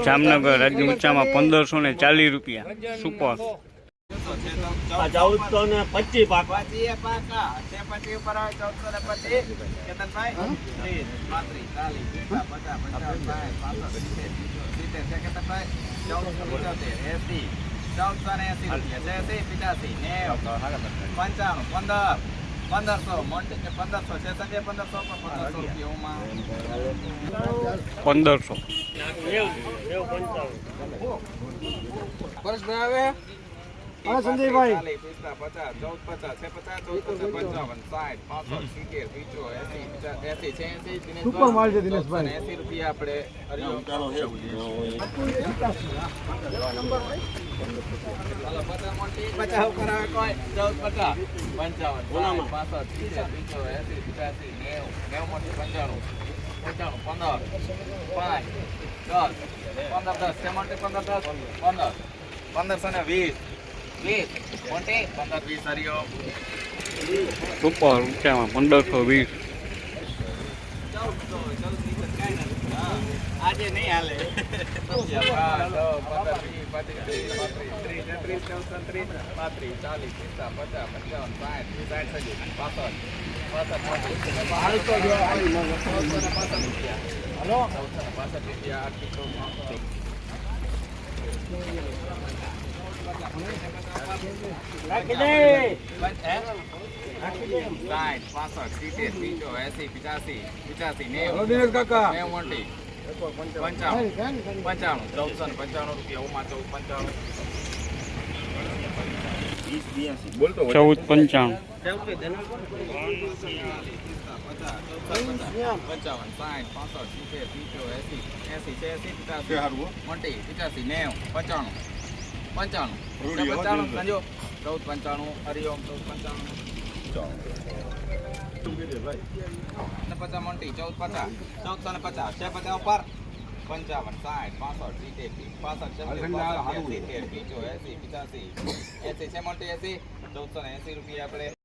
જામનગર રાજ્ય ઊંચામાં પંદરસો ને ચાલીસ રૂપિયા સુપર. ચૌદસો ને પચીસ પાક. પંચાણું. પંદર. પંદરસો. મોટી કે પંદરસો. છે સંજય પંદરસો પંદરસો રૂપિયા પંદરસો. પરેશભાઈ આવે? હા સંજયભાઈ પચાસ, ચૌદ પચાસ, છે પચાસ, ચૌદ પચાસ, પંચાવન, સાઠ, પાસઠ, સિત્તેર, પિચોતેર, એસી પચાસ, એંસી, છે એંસી, દિનેશભાઈ? સુપર માલ છે દિનેશભાઈ. ચૌદસો રૂપિયા આપણે પચાસ ઉપર આવે કોઈ? ચૌદ પચાસ, પંચાવન, પાસઠ, સિત્તેર, પિચોતેર, એંસી, પચાસી, નેવું, નેવું મોટી, પંચાણું, પંચાણું, પંદર, પાંચ, દસ, પંદર દસ, સેમન્ટી મોટી, પંદર દસ, પંદર, પંદરસો ને વીસ સુપર ઊંચામાં પંદરસો વીસ. આજે નહીં હાલે. ત્રીસ રાખી દે. સાઠ પાસઠ સિત્તેર પીચો એસી પિચાસી પિચાસી નેવું નેવું પંચાણું. પંચાણું. ચૌદસો ને પંચાણું રૂપિયા ઓમાં ચૌદ પંચાણું. ચૌદ પંચાણું. પંચાવન સાઠ પાસઠ સિત્તેર પીચો એસી એસી છે પિચાસી મોટી પિચાસી નેવું પંચાણું. પંચાણું. પંચાણું સંજો ચૌદ પંચાણું હરિઓમ ચૌદ પંચાણું. ને પચાસ મોટી ચૌદ પચાસ. ચૌદસો ને પચાસ. છે પચાસ ઉપર? પંચાવન સાઠ પાસઠ સિત્તેર પાસઠ સિત્તેર પીચો એસી પિચાસી. એસી છે મોટી એસી? ચૌદસો ને એસી રૂપિયા આપણે